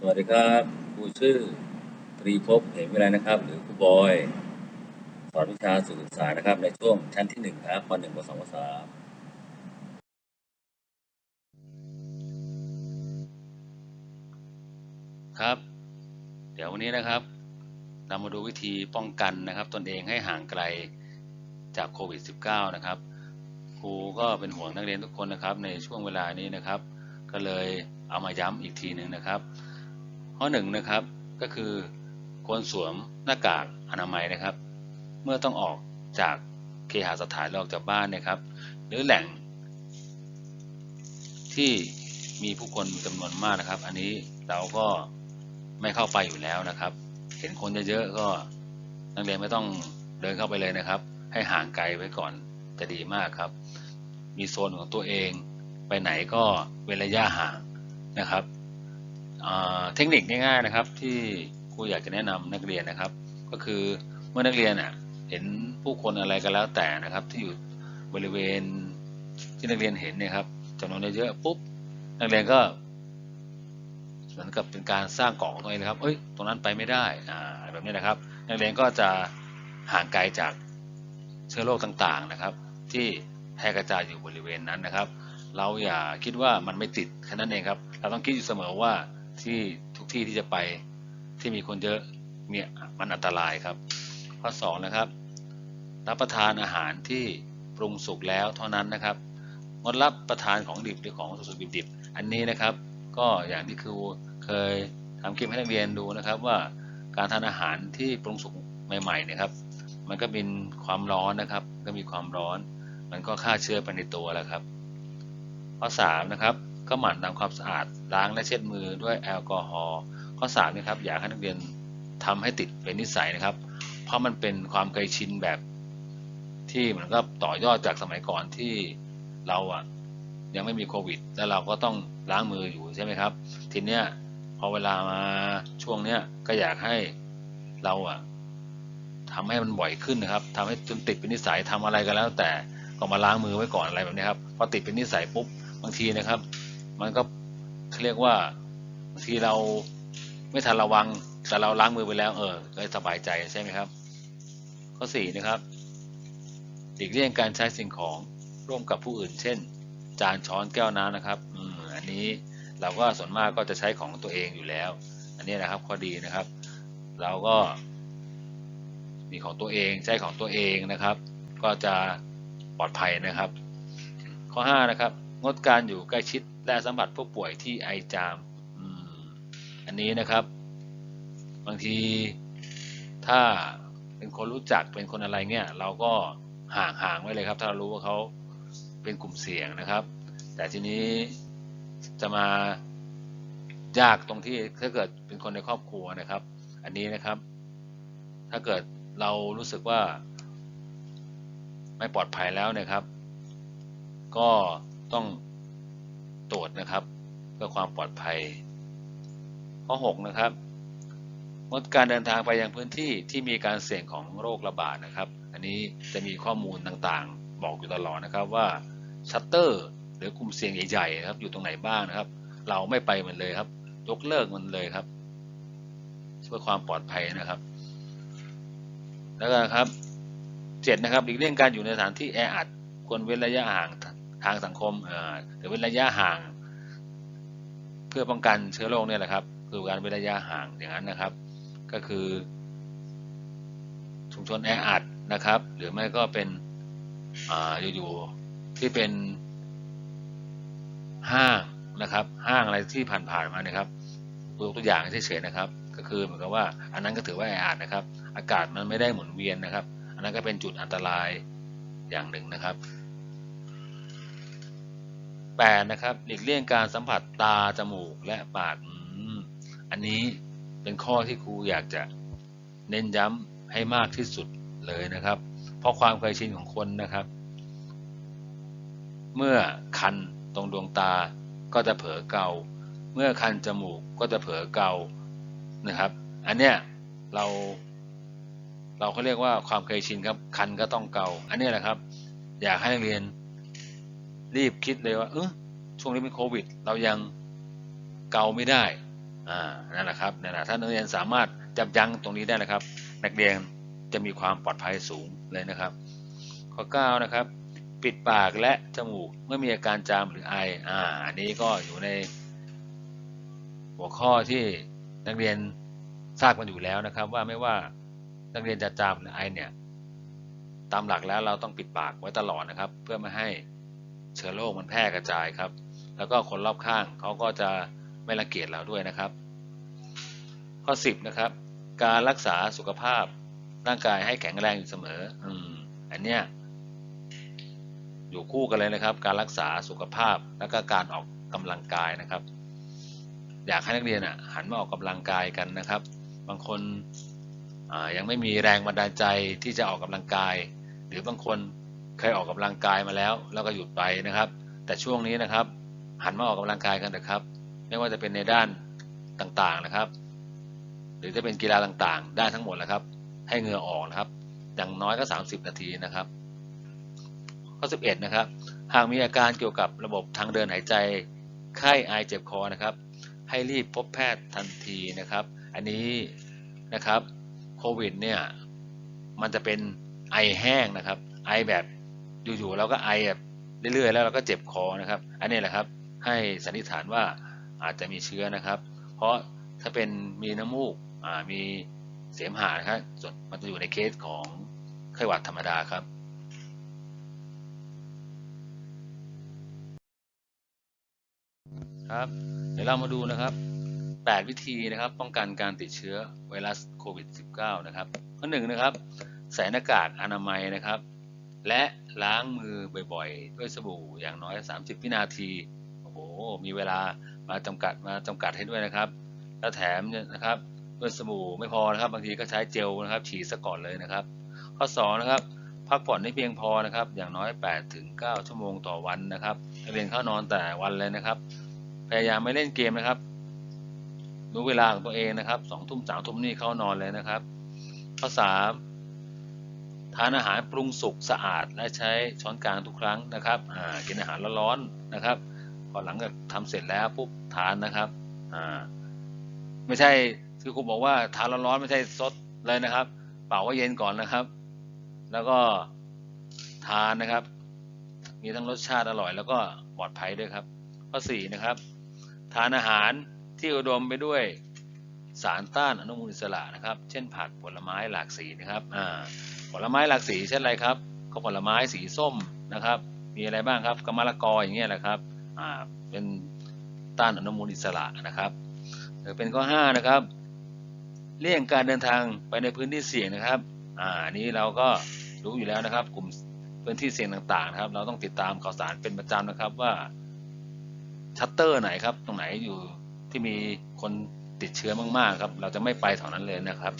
สวัสดีครับครูชื่อตรีภพเหมวิไลนะครับ หรือครูบอย สอนวิชาสื่อศึกษานะครับ ในช่วงชั้นที่หนึ่งครับปหนึ่งปสองปสามครับ เดี๋ยววันนี้นะครับเรามาดูวิธีป้องกันนะครับตนเองให้ห่างไกลจากโควิด -19 นะครับครูก็เป็นห่วงนักเรียนทุกคนนะครับในช่วงเวลานี้นะครับ ก็เลยเอามาย้ำอีกทีหนึ่งนะครับ ข้อหนึ่งนะครับก็คือควรสวมหน้ากากอนามัยนะครับ เมื่อต้องออกจากเคหสถานหรออกจากบ้านนะครับ หรือแหล่ง ที่มีผู้คนจำนวนมากนะครับ อันนี้เราก็ไม่เข้าไปอยู่แล้วนะครับ เห็นคนเยอะๆก็นักเรียนไม่ต้องเดินเข้าไปเลยนะครับ ให้ห่างไกลไว้ก่อนจะดีมากครับ มีโซนของตัวเอง ไปไหนก็เว้นระยะห่างนะครับ เทคนิคง่ายๆนะครับ ที่ครูอยากจะแนะนำนักเรียนนะครับ ก็คือเมื่อนักเรียนเห็นผู้คนอะไรก็แล้วแต่นะครับ ที่อยู่บริเวณที่นักเรียนเห็นเนี่ยครับจำนวนเยอะๆปุ๊บนักเรียนก็เหมือนกับเป็นการสร้างเกาะของตัวเองนะครับ เอ้ย ตรงนั้นไปไม่ได้อ่าแบบนี้นะครับ นักเรียนก็จะห่างไกลจากเชื้อโรคต่างๆนะครับ ที่แพร่กระจายอยู่บริเวณนั้นนะครับ เราอย่าคิดว่ามันไม่ติดแค่นั้นเองครับ เราต้องคิดอยู่เสมอว่า ที่ทุกที่ที่จะไปที่มีคนเยอะเนี่ยมันอันตรายครับ ข้อสองนะครับรับประทานอาหารที่ปรุงสุกแล้วเท่านั้นนะครับงดรับประทานของดิบหรือของสุกดิบๆอันนี้นะครับ ก็อย่างที่ครูเคยทำคลิปให้นักเรียนดูนะครับว่าการทานอาหารที่ปรุงสุกใหม่ๆนะครับ มันก็เป็นความร้อนนะครับ ก็มีความร้อน มันก็ฆ่าเชื้อไปในตัวแล้วครับ ข้อ3นะครับ ก็หมั่นทำความสะอาดล้างและเช็ดมือด้วยแอลกอฮอล์ข้อ3นะครับอยากให้นักเรียนทำให้ติดเป็นนิสัยนะครับ เพราะมันเป็นความเคยชินแบบที่เหมือนกับต่อยอดจากสมัยก่อนที่เราอะยังไม่มีโควิด แล้วเราก็ต้องล้างมืออยู่ใช่ไหมครับ ทีเนี้ยพอเวลามาช่วงเนี้ยก็อยากให้เราอะทำให้มันบ่อยขึ้นนะครับทำให้จนติดเป็นนิสัยทำอะไรก็แล้ว แต่ก็มาล้างมือไว้ก่อนอะไรแบบนี้ครับพอติดเป็นนิสัยปุ๊บบางทีนะครับ มันก็เขาเรียกว่าบางทีเราไม่ทันระวังแต่เราล้างมือไปแล้ว เออก็สบายใจใช่ไหมครับ ข้อสี่นะครับหลีกเลี่ยงการใช้สิ่งของร่วมกับผู้อื่น เช่น จานช้อนแก้วน้ำนะครับอืมอันนี้เราก็ส่วนมากก็จะใช้ของตัวเองอยู่แล้ว อันนี้นะครับข้อดีนะครับ เราก็ มีของตัวเองใช้ของตัวเองนะครับ ก็จะปลอดภัยนะครับ ข้อ5นะครับ งดการอยู่ใกล้ชิดและสัมผัสผู้ป่วยที่ไอจามอันนี้นะครับ บางทีถ้าเป็นคนรู้จักเป็นคนอะไรเงี้ยเราก็ห่างห่างไว้เลยครับ ถ้าเรารู้ว่าเขาเป็นกลุ่มเสี่ยงนะครับ แต่ทีนี้จะมายากตรงที่ถ้าเกิดเป็นคนในครอบครัวนะครับ อันนี้นะครับ ถ้าเกิดเรารู้สึกว่าไม่ปลอดภัยแล้วนะครับ ก็ ต้องตรวจนะครับเพื่อความปลอดภัย ข้อ 6 นะครับงดการเดินทางไปยังพื้นที่ที่มีการเสี่ยงของโรคระบาดนะครับ อันนี้จะมีข้อมูลต่างๆ บอกอยู่ตลอดนะครับว่าชัตเตอร์หรือกลุ่มเสี่ยงใหญ่ๆนะครับอยู่ตรงไหนบ้างนะครับ เราไม่ไปมันเลยครับ ยกเลิกมันเลยครับเพื่อความปลอดภัยนะครับ แล้วก็ครับเจ็ดนะครับหลีกเลี่ยงการอยู่ในสถานที่แออัดควรเว้นระยะห่าง ทางสังคมเอ่อหรือเว้นระยะห่าง เพื่อป้องกันเชื้อโรคเนี่ยแหละครับ คือการเว้นระยะห่างอย่างนั้นนะครับ ก็คือ ชุมชนแออัดนะครับ หรือไม่ก็เป็นอ่าอยู่ๆที่เป็นห้างนะครับ ห้างอะไรที่ผ่านๆมานะครับยกตัวอย่างเฉยๆนะครับ ก็คือเหมือนกับว่าอันนั้นก็ถือว่าแออัดนะครับ อากาศมันไม่ได้หมุนเวียนนะครับ อันนั้นก็เป็นจุดอันตรายอย่างหนึ่งนะครับ แปดนะครับหลีกเลี่ยงการสัมผัสตาจมูกและปากอันนี้เป็นข้อที่ครูอยากจะเน้นย้ำให้มากที่สุดเลยนะครับ เพราะความเคยชินของคนนะครับ เมื่อคันตรงดวงตาก็จะเผลอเกา เมื่อคันจมูกก็จะเผลอเกานะครับ อันเนี้ยเรา เราเขาเรียกว่าความเคยชินครับคันก็ต้องเกา อันนี้แหละครับ อยากให้นักเรียน รีบคิดเลยว่าเออช่วงนี้เป็นโควิด เรายังเกาไม่ได้อ่านั่นแหละครับนั่นแหละถ้านักเรียนสามารถจับยั้งตรงนี้ได้นะครับ นักเรียนจะมีความปลอดภัยสูงเลยนะครับ ข้อ9นะครับ ปิดปากและจมูกเมื่อมีอาการจามหรือไออ่าอันนี้ก็อยู่ใน หัวข้อที่นักเรียนทราบกันอยู่แล้วนะครับ ว่าไม่ว่านักเรียนจะจามหรือไอเนี่ยตามหลักแล้วเราต้องปิดปากไว้ตลอดนะครับ เพื่อไม่ให้ เชื้อโรคมันแพร่กระจายครับ แล้วก็คนรอบข้างเขาก็จะไม่รังเกียจเราด้วยนะครับ ข้อ 10 นะครับ การรักษาสุขภาพร่างกายให้แข็งแรงอยู่เสมอ อืมอันเนี้ยอยู่คู่กันเลยนะครับ การรักษาสุขภาพแล้วก็การออกกำลังกายนะครับ อยากให้นักเรียนอะหันมาออกกำลังกายกันนะครับ บางคนยังไม่มีแรงบันดาลใจที่จะออกกำลังกาย หรือบางคน เคยออกกำลังกายมาแล้ว แล้วก็หยุดไปนะครับ แต่ช่วงนี้นะครับ หันมาออกกำลังกายกันนะครับ ไม่ว่าจะเป็นในด้านต่างๆนะครับ หรือจะเป็นกีฬาต่างๆ ได้ทั้งหมดนะครับ ให้เหงื่อออกนะครับ อย่างน้อยก็ 30 นาทีนะครับข้อ11นะครับหากมีอาการเกี่ยวกับระบบทางเดินหายใจไข้ไอเจ็บคอนะครับ ให้รีบพบแพทย์ทันทีนะครับ อันนี้นะครับโควิดเนี่ยมันจะเป็นไอแห้งนะครับ ไอแบบ อยู่ๆเราก็ไอแบบเรื่อยๆแล้วเราก็เจ็บคอนะครับ อันนี้แหละครับให้สันนิษฐานว่าอาจจะมีเชื้อนะครับ เพราะถ้าเป็นมีน้ำมูกมีเสมหะนะครับส่วนมันจะอยู่ในเคสของไข้หวัดธรรมดาครับครับเดี๋ยวเรามาดูนะครับ 8 วิธีนะครับ ป้องกันการติดเชื้อไวรัสโควิด -19 นะครับข้อหนึ่งนะครับ ใส่หน้ากากอนามัยนะครับ และล้างมือบ่อยๆ ด้วยสบู่อย่างน้อย 30 วินาที โอ้โห มีเวลามาจำกัดมาจำกัดให้ด้วยนะครับ แล้วแถมนะครับด้วยสบู่ไม่พอนะครับ บางทีก็ใช้เจลนะครับ ฉีดซะก่อนเลยนะครับ ข้อ2นะครับ พักผ่อนให้เพียงพอนะครับ อย่างน้อย8ถึง9ชั่วโมงต่อวันนะครับเรียนเข้านอนแต่วันเลยนะครับ พยายามไม่เล่นเกมนะครับรู้เวลาของตัวเองนะครับสองทุ่มสามทุ่มนี่เข้านอนเลยนะครับ ข้อสาม ทานอาหารปรุงสุกสะอาดและใช้ช้อนกลางทุกครั้งนะครับอ่ากินอาหารร้อนๆนะครับ พอหลังจากทำเสร็จแล้วปุ๊บทานนะครับอ่าไม่ใช่คือครูบอกว่าทานร้อนๆไม่ใช่ซดเลยนะครับ เป่าไว้เย็นก่อนนะครับ แล้วก็ทานนะครับ มีทั้งรสชาติอร่อย แล้วก็ปลอดภัยด้วยครับ ข้อสี่นะครับ ทานอาหารที่อุดมไปด้วยสารต้านอนุมูลอิสระนะครับ เช่นผักผลไม้หลากสีนะครับอ่า ลไม้หลากสีเช่นอะไรครับก็ผลไม้สีส้มนะครับ มีอะไรบ้างครับกมะละกออย่างเงี้ยแหละครับอ่าเป็นต้านอนุมูลอิสระนะครับหรือเป็นข้อห้านะครับเลี่ยงการเดินทางไปในพื้นที่เสี่ยงนะครับอ่านนี้เราก็รู้อยู่แล้วนะครับ กลุ่มพื้นที่เสี่ยงต่างๆนะครับ เราต้องติดตามข่าวสารเป็นประจำนะครับว่าชัตเตอร์ไหนครับ ตรงไหนอยู่ที่มีคนติดเชื้อมากๆครับ เราจะไม่ไปแถวนั้นเลยนะครับ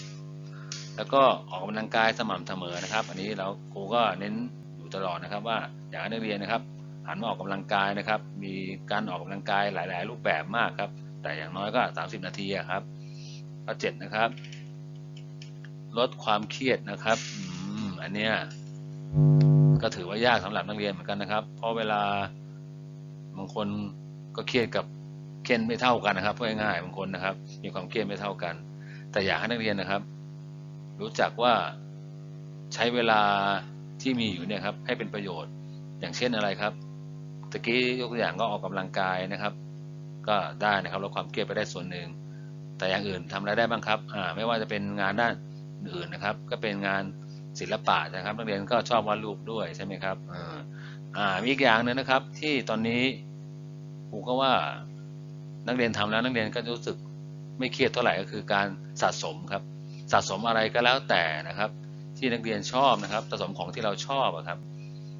แล้วก็ออกกำลังกายสม่ำเสมอนะครับ อันนี้เราครูก็เน้นอยู่ตลอดนะครับ ว่าอยากให้นักเรียนนะครับหันมาออกกำลังกายนะครับ มีการออกกำลังกายหลาย ๆ รูปแบบมากครับ แต่อย่างน้อยก็ 30 นาทีครับข้อเจ็ดนะครับ ลดความเครียดนะครับออันเนี้ยก็ถือว่ายากสำหรับนักเรียนเหมือนกันนะครับ เพราะเวลาบางคนก็เครียดกับเครียดไม่เท่ากันนะครับพูดง่ายๆบางคนนะครับ มีความเครียดไม่เท่ากัน แต่อยากให้นักเรียนนะครับ รู้จักว่าใช้เวลาที่มีอยู่เนี่ยครับให้เป็นประโยชน์อย่างเช่นอะไรครับตะกี้ยกตัวอย่างก็ออกกำลังกายนะครับ ก็ได้นะครับลดความเครียดไปได้ส่วนหนึ่ง แต่อย่างอื่นทำอะไรได้บ้างครับอ่าไม่ว่าจะเป็นงานด้านอื่นนะครับ ก็เป็นงานศิลปะนะครับนักเรียนก็ชอบวาดรูปด้วยใช่ไหมครับอ่าอ่ามีอีกอย่างหนึงนะครับ ที่ตอนนี้ครูก็ว่านักเรียนทำแล้วนักเรียนก็รู้สึกไม่เครียดเท่าไหร่ก็คือการสะสมครับ สะสมอะไรก็แล้วแต่นะครับ ที่นักเรียนชอบนะครับ สะสมของที่เราชอบอะครับ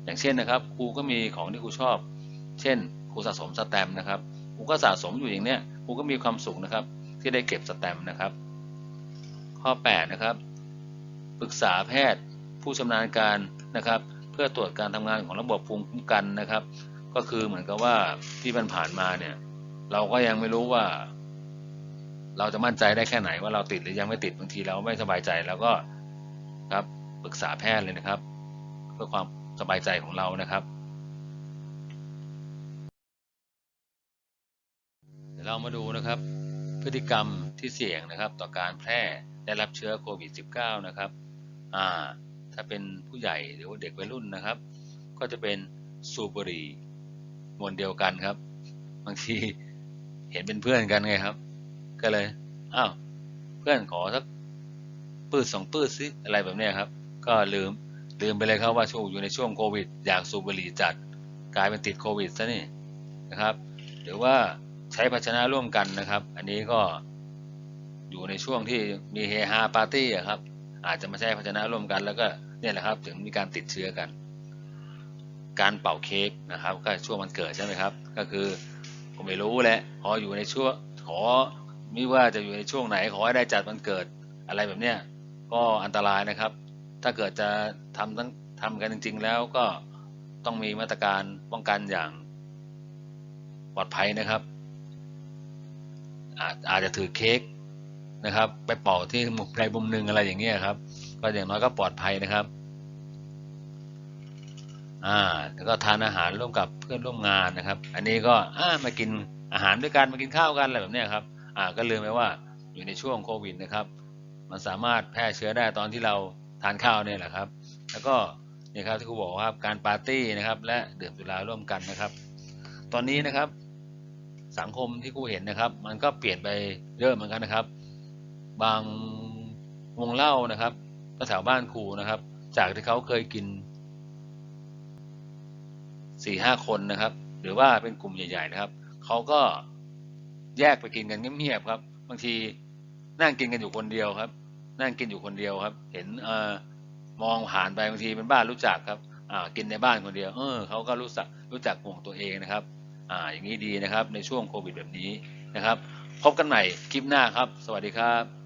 อย่างเช่นนะครับครูก็มีของที่ครูชอบ เช่นครูสะสมสแตมป์นะครับครูก็สะสมอยู่อย่างเนี้ยครูก็มีความสุขนะครับ ที่ได้เก็บสแตมป์นะครับ ข้อ8นะครับปรึกษาแพทย์ผู้ชำนาญการนะครับ เพื่อตรวจการทำงานของระบบภูมิคุ้มกันนะครับ ก็คือเหมือนกับว่าที่มันผ่านมาเนี่ยเราก็ยังไม่รู้ว่า เราจะมั่นใจได้แค่ไหนว่าเราติดหรือยังไม่ติดบางทีเราไม่สบายใจแล้วก็ครับปรึกษาแพทย์เลยนะครับ เพื่อความสบายใจของเรานะครับเดี๋ยวเรามาดูนะครับ พฤติกรรมที่เสี่ยงนะครับ ต่อการแพร่ได้รับเชื้อโควิด -19 นะครับอ่าถ้าเป็นผู้ใหญ่หรือว่าเด็กวัยรุ่นนะครับ ก็จะเป็นสูบบุหรี่มวลเดียวกันครับ บางทีเห็นเป็นเพื่อนกันไงครับ ก็เลยอ้าวเพื่อนขอสักปืดสองปืดสิอะไรแบบนี้ครับ ก็ลืมลืมไปเลยครับว่าช่วงอยู่ในช่วงโควิด อยากสูบบุหรี่จัดกลายเป็นติดโควิดซะนี่นะครับ หรือว่าใช้ภาชนะร่วมกันนะครับ อันนี้ก็อยู่ในช่วงที่มีเฮฮาปาร์ตี้ครับ อาจจะมาใช้ภาชนะร่วมกันแล้วก็เนี่ยแหละครับถึงมีการติดเชื้อกัน การเป่าเค้กนะครับ ก็ช่วงวันเกิดใช่ไหมครับ ก็คือผมไม่รู้แหละขออยู่ในช่วงขอ ไม่ว่าจะอยู่ในช่วงไหนขอให้ได้จัดวันเกิดอะไรแบบเนี้ยก็อันตรายนะครับ ถ้าเกิดจะทำทั้งทำกันจริง ๆ แล้วก็ต้องมีมาตรการป้องกันอย่างปลอดภัยนะครับ อาจอาจจะถือเค้กนะครับ ไปเป่าที่มุมใดมุมหนึ่งอะไรอย่างเงี้ยครับ ก็อย่างน้อยก็ปลอดภัยนะครับอ่าแล้วก็ทานอาหารร่วมกับเพื่อนร่วมงานนะครับ อันนี้ก็อ่ามากินอาหารด้วยกันมากินข้าวกันอะไรแบบเนี้ยครับ อ่าก็ลืมไปว่าอยู่ในช่วงโควิดนะครับ มันสามารถแพร่เชื้อได้ตอนที่เราทานข้าวเนี่ยแหละครับ แล้วก็เนี่ยครับที่ครูบอกว่าการปาร์ตี้นะครับ และดื่มสุราร่วมกันนะครับ ตอนนี้นะครับ สังคมที่ครูเห็นนะครับ มันก็เปลี่ยนไปเยอะเหมือนกันนะครับ บางวงเล่านะครับก็แถวบ้านครูนะครับ จากที่เขาเคยกินสี่ห้าคนนะครับ หรือว่าเป็นกลุ่มใหญ่ ๆ นะครับเขาก็ แยกไปกินกันเงียบๆครับ บางทีนั่งกินกันอยู่คนเดียวครับ นั่งกินอยู่คนเดียวครับ เห็นเออมองผ่านไปบางทีเป็นบ้านรู้จักครับอ่ากินในบ้านคนเดียว เออเขาก็รู้จักรู้จักห่วงตัวเองนะครับ อ่า อย่างนี้ดีนะครับ ในช่วงโควิดแบบนี้นะครับ พบกันใหม่คลิปหน้าครับ สวัสดีครับ